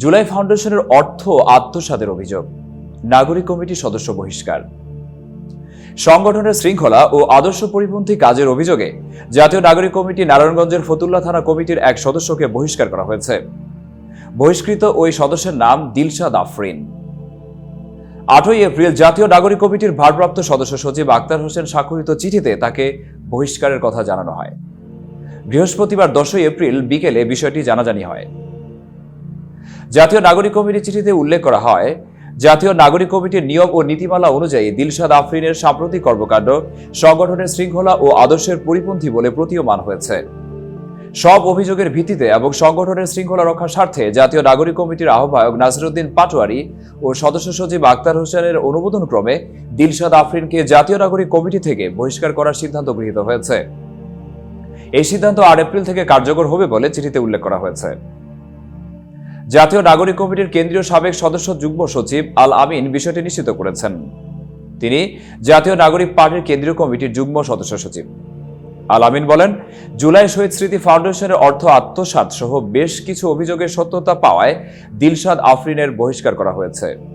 জুলাই ফাউন্ডেশনের অর্থ আত্মসাতের অভিযোগ। নাগরিক কমিটির সদস্য বহিষ্কার। সংগঠনের শৃঙ্খলা ও আদর্শ পরিপন্থী কাজের অভিযোগে জাতীয় নাগরিক কমিটি নারায়ণগঞ্জের ফতুল্লা থানা কমিটির এক সদস্যকে বহিষ্কার করা হয়েছে। বহিষ্কৃত ওই সদস্যের নাম দিলশাদ আফরিন আটই এপ্রিল জাতীয় নাগরিক কমিটির ভারপ্রাপ্ত সদস্য সচিব আক্তার হোসেন স্বাক্ষরিত চিঠিতে তাকে বহিষ্কারের কথা জানানো হয়। বৃহস্পতিবার দশই এপ্রিল বিকেলে বিষয়টি জানাজানি হয়। জাতীয় নাগরিক কমিটির চিঠিতে উল্লেখ করা হয়, জাতীয় নাগরিক কমিটির নিয়ম ও নীতিমালা অনুযায়ী দিলশাদ আফরিনের সাম্প্রতিক কর্মকাণ্ড সংগঠনের শৃঙ্খলা ও আদর্শের পরিপন্থী বলে প্রতীয়মান হয়েছে। সব অভিযোগের ভিত্তিতে এবং সংগঠনের শৃঙ্খলা রক্ষার স্বার্থে জাতীয় নাগরিক কমিটির আহ্বায়ক নাসিরুদ্দিন পাটোয়ারি ও সদস্য সচিব আক্তার হোসেনের অনুমোদন ক্রমে দিলশাদ আফরিনকে জাতীয় নাগরিক কমিটি থেকে বহিষ্কার করার সিদ্ধান্ত গৃহীত হয়েছে। এই সিদ্ধান্ত আট এপ্রিল থেকে কার্যকর হবে বলে চিঠিতে উল্লেখ করা হয়েছে। জাতীয় নাগরিক কমিটির কেন্দ্রীয় সাবেক সদস্য যুগ্ম সচিব আল আমিন বিষয়টি নিশ্চিত করেছেন। তিনি জাতীয় নাগরিক পার্টির কেন্দ্রীয় কমিটির যুগ্ম সদস্য সচিব। আল আমিন বলেন, জুলাই শহীদ স্মৃতি ফাউন্ডেশনের অর্থ আত্মসাত সহ বেশ কিছু অভিযোগের সত্যতা পাওয়ায় দিলশাদ আফরিনের বহিষ্কার করা হয়েছে।